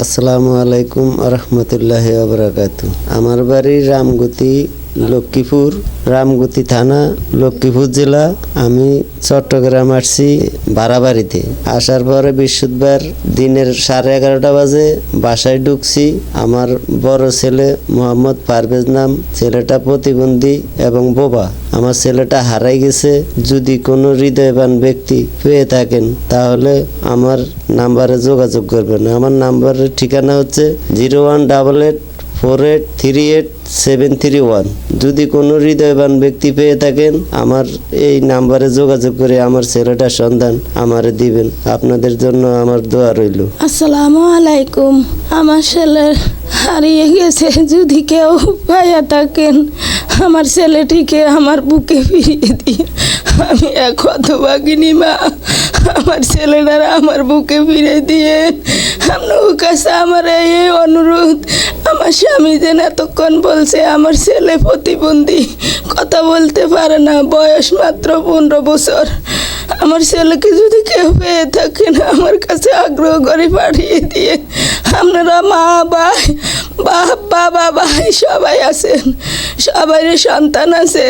আসসালামু আলাইকুম রহমতুল্লাহ আবরাকাত আমার বাড়ি রামগতি লক্ষ্মীপুর, রামগতি থানা, লক্ষ্মীপুর জেলা। আমি চট্টগ্রাম আসছি বাড়াবাড়িতে আসার পরে বৃহস্পতিবার দিনের সাড়ে এগারোটা বাজে বাসায় ঢুকছি। আমার বড় ছেলে মোহাম্মদ পারভেজ নাম। ছেলেটা প্রতিবন্ধী এবং বোবা। আমার ছেলেটা হারাই গেছে। যদি কোনো হৃদয়বান ব্যক্তি পেয়ে থাকেন, তাহলে আমার নাম্বারে যোগাযোগ করবেন। আমার নাম্বারের ঠিকানা হচ্ছে zero one double eight four eight three eight seven three one যদি কোনো হৃদয়বান ব্যক্তি পেয়ে থাকেন, আমার এই নাম্বারে যোগাযোগ করে আমার ছেলেটার সন্ধান আমারে দিবেন। আপনাদের জন্য আমার দোয়া রইল। আসসালামু আলাইকুম। আমার ছেলে হারিয়ে গেছে। যদি কেউ পাইয়া থাকেন, আমার ছেলেটিকে আমার বুকে ফিরিয়ে দিয়ে আমি এক হতভাগিনী মা। আমার ছেলেটারা আমার বুকে ফিরে দিয়ে আপনার কাছে আমার এই অনুরোধ আমার স্বামী যেন এতক্ষণ বলছে আমার ছেলে প্রতিবন্ধী। কথা বলতে পারে না, বয়স মাত্র পনেরো বছর। আমার ছেলেকে যদি কেউ পেয়ে থাকেন আমার কাছে আগ্রহ করে পাঠিয়ে দিয়ে আপনারা মা, ভাই, বাপ, বাবা, ভাই সবাই আছেন। সবাই সন্তান আছে।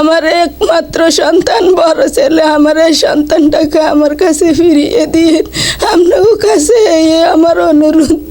আমার একমাত্র সন্তান, বড় ছেলে, আমার এই সন্তানটাকে আমার কাছে ফিরিয়ে দিয়ে আপনার কাছে এই আমার অনুরোধ।